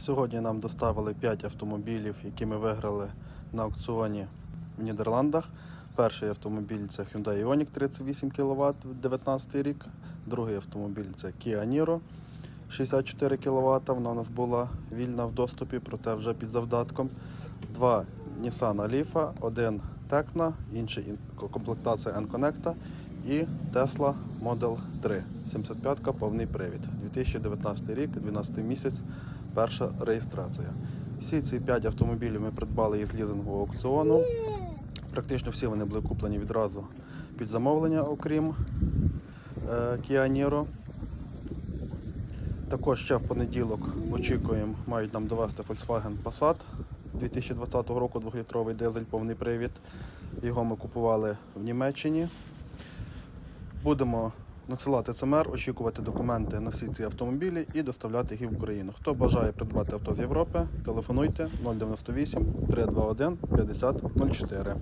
Сьогодні нам доставили 5 автомобілів, які ми виграли на аукціоні в Нідерландах. Перший автомобіль це Hyundai Ioniq 38 кВт 19 рік. Другий автомобіль це Kia Niro 64 кВт. Вона у нас була вільна в доступі, проте вже під завдатком. Два Nissan Leaf, один Tecna, інший ін- комплектація N-Connect і Tesla Model 3. 75 повний привід. 2019 рік, 12 місяць, перша реєстрація. Всі ці 5 автомобілів ми придбали із лізингового аукціону. Практично всі вони були куплені відразу під замовлення, окрім е, Kia Niro. Також ще в понеділок очікуємо, мають нам довести Volkswagen Passat 2020 року 2-літровий дизель, повний привід. Його ми купували в Німеччині. Будемо надсилати ЦМР, очікувати документи на всі ці автомобілі і доставляти їх в Україну. Хто бажає придбати авто з Європи, телефонуйте 098 321 50 04.